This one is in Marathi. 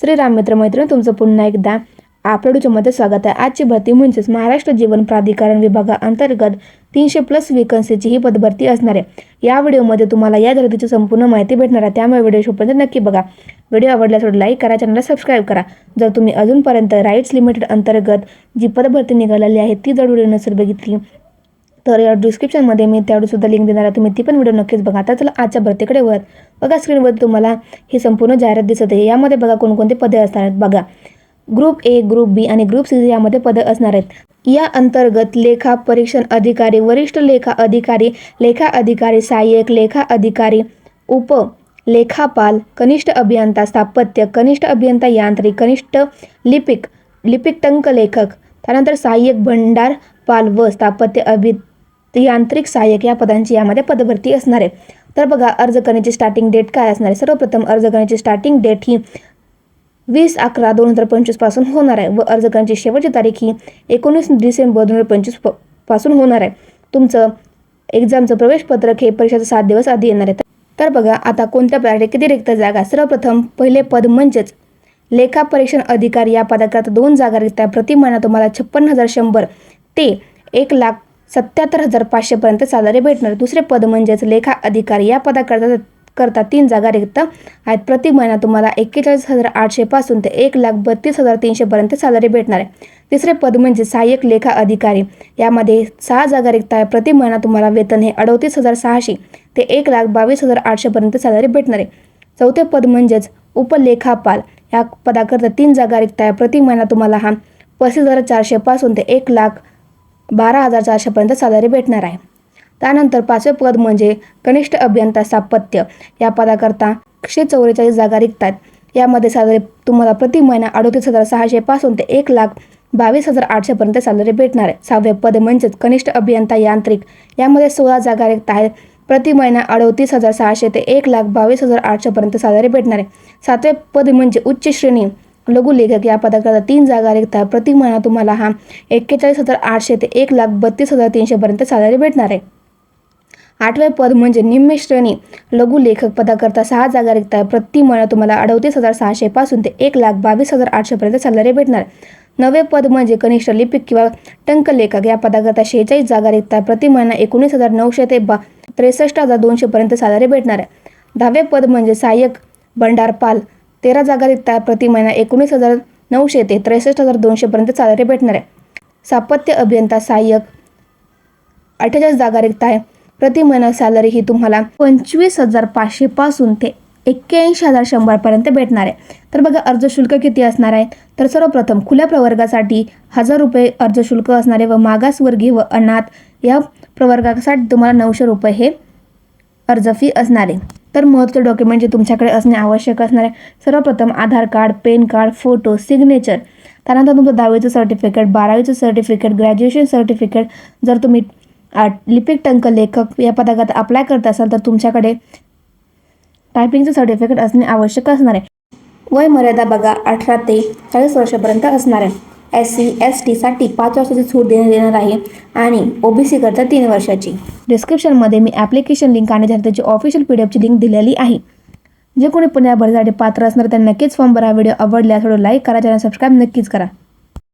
श्रीराम मित्र मैत्रिणी तुमचं पुन्हा एकदा आपडूच्यामध्ये मध्ये स्वागत आहे. आजची भरती म्हणजेच महाराष्ट्र जीवन प्राधिकरण विभागाअंतर्गत तीनशे प्लस वेकन्सीची ही पदभरती असणार आहे. या व्हिडिओमध्ये तुम्हाला या भरतीची संपूर्ण माहिती भेटणार आहे. त्यामुळे व्हिडिओ शोपर्यंत नक्की बघा. व्हिडिओ आवडल्यास लाईक करा चॅनलला सबस्क्राईब करा. जर तुम्ही अजूनपर्यंत राईट्स लिमिटेड अंतर्गत जी पदभरती निघालेली आहे ती जर व्हिडिओ नसेल बघितली. तर या डिस्क्रिप्शनमध्ये मी त्यावर सुद्धा लिंक देणार आहे. तुम्ही ती पण व्हिडिओ नक्कीच बघा. आता चला आजच्या भरतीकडे वळत बघा स्क्रीनवर तुम्हाला ही संपूर्ण जाहिरात दिसत आहे. यामध्ये बघा कोणकोणते पदे असणार आहेत. बघा. ग्रुप ए ग्रुप बी आणि ग्रुप सी यामध्ये पदं असणार आहेत. या अंतर्गत लेखा परीक्षण अधिकारी वरिष्ठ लेखा अधिकारी लेखा अधिकारी सहाय्यक लेखा अधिकारी उप लेखापाल कनिष्ठ अभियंता स्थापत्य कनिष्ठ अभियंता यांत्रिक कनिष्ठ लिपिक लिपिक टंक लेखक त्यानंतर सहाय्यक भंडारपाल व स्थापत्य अभि यांत्रिक सहाय्यक या पदांची यामध्ये पदभरती असणार आहे. तर बघा अर्ज करण्याची स्टार्टिंग डेट काय असणार आहे? सर्वप्रथम अर्ज करण्याची स्टार्टिंग डेट ही वीस अकरा दोन हजार पंचवीसपासून होणार आहे व अर्ज करण्याची शेवटची तारीख ही एकोणीस डिसेंबर दोन हजार पंचवीसपासून होणार आहे. तुमचं एक्झामचं प्रवेशपत्रक हे परीक्षेचं सात दिवस आधी येणार आहे. तर बघा आता कोणत्या प्रकारे किती रिक्त जागा? सर्वप्रथम पहिले पद म्हणजेच लेखा परीक्षण अधिकारी या पदाकरता दोन जागा रिक्त आहे. प्रति महिना तुम्हाला छप्पन्न हजार शंभर ते एक लाख सत्याहत्तर हजार पाचशेपर्यंत साधारे भेटणार. दुसरे पद म्हणजेच लेखा अधिकारी. या पदाकरता करता तीन जागा रिक्त आहेत. प्रति महिना तुम्हाला एक्केचाळीस हजार आठशेपासून ते एक लाख बत्तीस हजार तीनशेपर्यंत सॅलरी भेटणार आहे. तिसरे पद म्हणजे सहाय्यक लेखा अधिकारी. यामध्ये सहा जागा रिक्त आहे प्रति महिना तुम्हाला वेतन हे अडतीस हजार सहाशे ते एक लाख बावीस हजार आठशेपर्यंत सॅलरी भेटणार आहे. चौथे पद म्हणजेच उपलेखापाल. या पदाकरता तीन जागा रिक्त आहे प्रति महिना तुम्हाला हा पस्तीस हजार चारशेपासून ते एक लाख बारा हजार चारशेपर्यंत सॅलरी भेटणार आहे. त्यानंतर पाचवे पद म्हणजे कनिष्ठ अभियंता स्थापत्य. या पदाकरता एकशे चौवेचाळीस जागा रिक्त आहेत यामध्ये सॅलरी तुम्हाला प्रति महिना अडतीस हजार सहाशेपासून ते एक लाख बावीस हजार आठशेपर्यंत सॅलरी भेटणार आहे. सहावे पद म्हणजेच कनिष्ठ अभियंता यांत्रिक. यामध्ये सोळा जागा रिक्त आहेत प्रति महिना अडतीस हजार सहाशे ते एक लाख बावीस हजार आठशेपर्यंत सॅलरी भेटणार आहे. सातवे पद म्हणजे उच्च श्रेणी. लघुलेखक या पदाकरता तीन जागा रिक्त. आहे प्रति महिना तुम्हाला हा एक्केचाळीस हजार आठशे ते एक लाख बत्तीस हजार तीनशेपर्यंत सॅलरी भेटणार आहे. आठवे पद म्हणजे निम्न श्रेणी. लघुलेखक पदाकरता सहा जागा रिक्त. आहे प्रति महिना तुम्हाला अडतीस हजार सहाशेपासून ते एक लाख बावीस हजार आठशेपर्यंत सॅलरी भेटणार. नवे पद म्हणजे कनिष्ठ लिपिक किंवा टंकलेखक या पदाकरता शेहेचाळीस जागा रिक्त. आहे प्रति महिना एकोणीस हजार नऊशे ते बा त्रेसष्ट हजार दोनशेपर्यंत सॅलरी भेटणार आहे. दहावे पद म्हणजे सहाय्यक भंडारपाल. तेरा जागा रिक्त आहे. प्रति महिना एकोणीस हजार नऊशे ते त्रेसष्ट हजार दोनशेपर्यंत सॅलरी भेटणार आहे. स्थापत्य अभियंता सहाय्यक अठ्ठेचाळीस जागा रिक्त आहे. प्रति महिना सॅलरी ही तुम्हाला पंचवीस हजार पाचशेपासून ते एक्क्याऐंशी हजार शंभरपर्यंत भेटणार आहे. तर बघा अर्ज शुल्क किती असणार आहे? तर सर्वप्रथम खुल्या प्रवर्गासाठी हजार रुपये अर्ज शुल्क असणारे व मागासवर्गीय व अनाथ या प्रवर्गासाठी तुम्हाला नऊशे रुपये हे अर्ज फी असणार आहे. तर महत्त्वाचे डॉक्युमेंट जे तुमच्याकडे असणे आवश्यक असणार आहे सर्वप्रथम Aadhaar card PAN card photo signature त्यानंतर तुमचं दहावीचं सर्टिफिकेट बारावीचं सर्टिफिकेट ग्रॅज्युएशन सर्टिफिकेट जर तुम्ही लिपिक टंक लेखक या पदाकरता अप्लाय करत असाल तर तुमच्याकडे टायपिंगचं सर्टिफिकेट असणे आवश्यक असणार आहे. वय मर्यादा बघा अठरा ते चाळीस वर्षापर्यंत असणार आहे. एस सी एस टीसाठी पाच वर्षाची सूट देण्यात येणार आहे आणि ओ बी सीकरता तीन वर्षाची. डिस्क्रिप्शनमध्ये मी ॲप्लिकेशन लिंक आणि त्याची ऑफिशियल पी डी एफची लिंक दिलेली आहे. जे कोणी पुण्या भरण्यासाठी पात्र असणार त्यांना नक्कीच फॉर्म भरा. व्हिडिओ आवडल्यास थोडं लाईक करा चॅनल सबस्क्राईब नक्कीच करा.